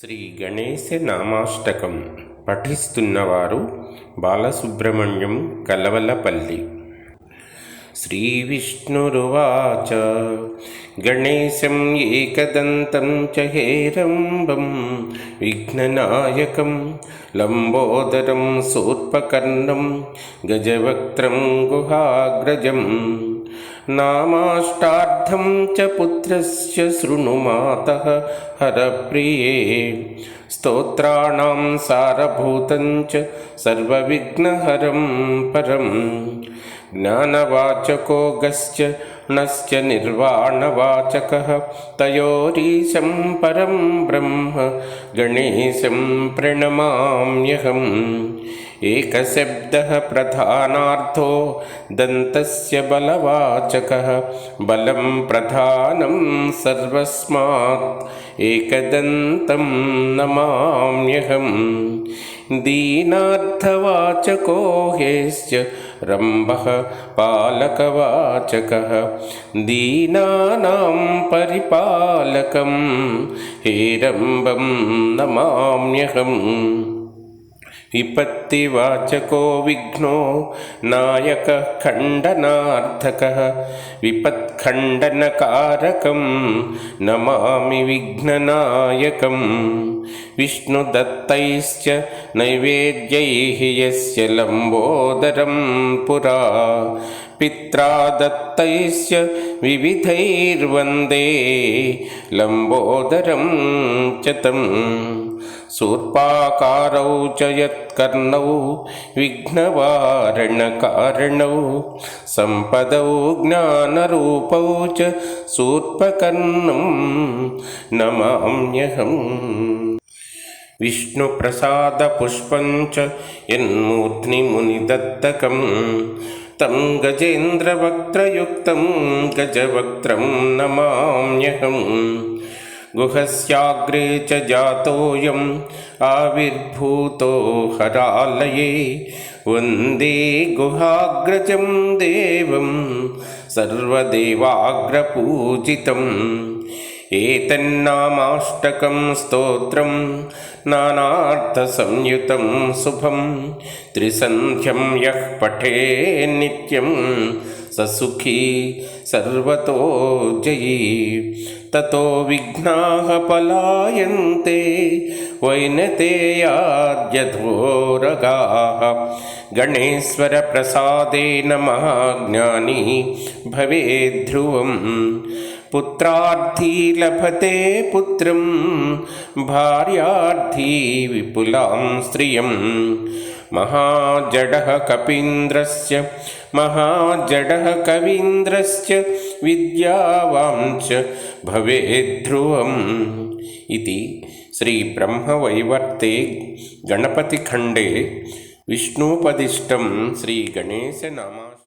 శ్రీ గణేశ నామాష్టకం పఠిస్తున్నవారు బాలసుబ్రహ్మణ్యం కలవలపల్లి. శ్రీవిష్ణురువాచ గణేశం ఏకదంతం చ హేరంబం విఘ్ననాయకం లంబోదరం సూర్పకర్ణం గజవక్త్రం గుహాగ్రజం नामाष्टार्थं च पुत्रस्य शृणु मातः। हरप्रिये स्तोत्राणां सारभूतं च सर्वविघ्नहरं परं। ज्ञानवाचको गश्च णश्च निर्वाणवाचकः। तयोरीशं परं ब्रह्म। गणेशं प्रणमाम्यहम् एकशब्दः प्रधानार्थो दन्तस्य बलवाचकः। बलं प्रधानं सर्वस्मात् एकदन्तं नमाम्यहम् दीनार्थवाचको ह्यश्च रम्भः पालकवाचकः। दीनानां परिपालकं हेरम्बं नमाम्यहम् विपत्तिवाचको विघ्नो नायकः खण्डनार्थकः विपत्खण्डनकारकं नमामि विघ्ननायकं विष्णुदत्तैश्च नैवेद्यैः यस्य लम्बोदरं पुरा पित्रा दत्तैश्च विविधैर्वन्दे लम्बोदरं च तम् शूर्पाकारौ च यत्कर्णौ विघ्नवारणकारणौ सम्पदौ ज्ञानरूपौ च शूर्पकर्णं नमाम्यहम्। विष्णुप्रसादपुष्पं च यन्मूर्ध्नि मुनिदत्तकं तं गजेन्द्रवक्त्रयुक्तं गजवक्त्रं नमाम्यहम् गुहस्याग्रे च जातोऽयम् आविर्भूतो हरालये। वन्दे गुहाग्रजं देवं सर्वदेवाग्रपूजितम् एतन्नामाष्टकं स्तोत्रं नानार्थसंयुतं शुभं। त्रिसन्ध्यं यः पठे नित्यं स सुखी सर्वतो जयी। ततो विघ्नाः पलायन्ते वैनतेयाद्यधोरगाः गणेश्वरप्रसादेन महाज्ञानी भवेद्ध्रुवम् पुत्रार्थी लभते पुत्रं, भार्यार्थी विपुलां स्त्रियं। महाजडः कपीन्द्रस्य, महाजडः कवीन्द्रश्च विद्यावांश्च भवेद्ध्रुवम् इति श्रीब्रह्मवैवर्ते गणपतिखण्डे विष्णुपदिष्टं श्रीगणेशनामा